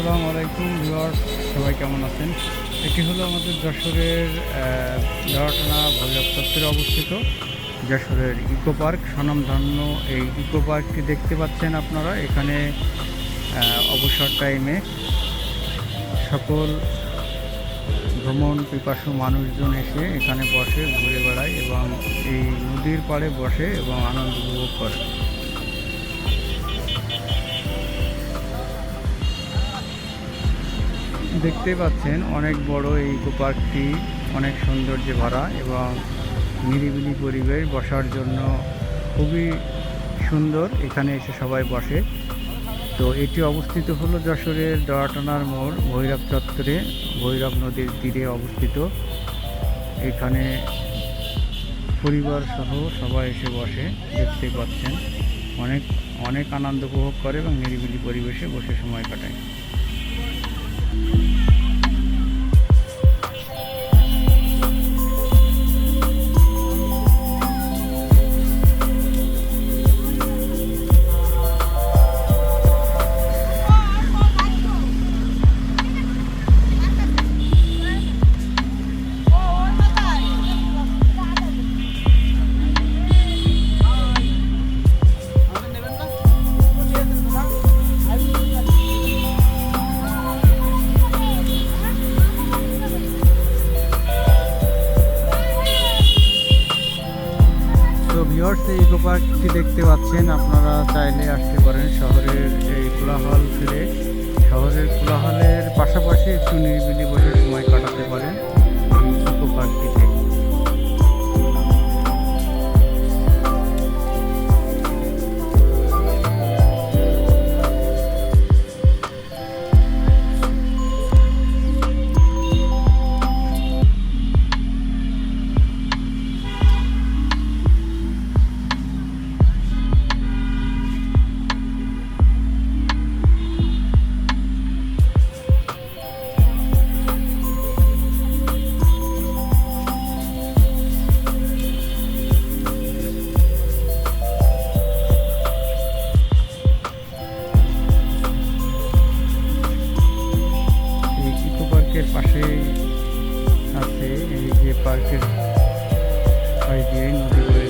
আসসালামু আলাইকুম ভিউয়ার্স, সবাই কেমন আছেন? এটি হলো আমাদের যশোরের দেওয়াটানা ভৈরব অবস্থিত যশোরের ইকো পার্ক, স্বনামধন্য এই ইকো পার্কটি দেখতে পাচ্ছেন আপনারা এখানে অবসর টাইমে সকল ভ্রমণ পিপাসু মানুষজন এসে এখানে বসে, ঘুরে বেড়ায় এবং এই নদীর পাড়ে বসে এবং আনন্দ উপভোগ করে। দেখতে পাচ্ছেন অনেক বড় এই ইকো পার্কটি অনেক সৌন্দর্যে ভরা এবং নিরিবিলি পরিবেশ বসার জন্য খুবই সুন্দর। এখানে এসে সবাই বসে। তো এটি অবস্থিত হলো যশোরের দয়াটানার মোড়, ভৈরব চত্বরে, ভৈরব নদীর তীরে অবস্থিত। এখানে পরিবার সহ সবাই এসে বসে, দেখতে পাচ্ছেন। অনেক অনেক আনন্দ উপভোগ করে এবং নিরিবিলি পরিবেশে বসে সময় কাটায়। তো ভিওর্স এই ইকো পার্কটি দেখতে পাচ্ছেন, আপনারা চাইলে আসতে পারেন শহরের এই কোলাহল ফিরে। শহরের কোলাহলের পাশাপাশি একটু নিরিবিলি বসে পার্কের পাশে আছে এই যে পার্কের পাশ দিয়ে নদী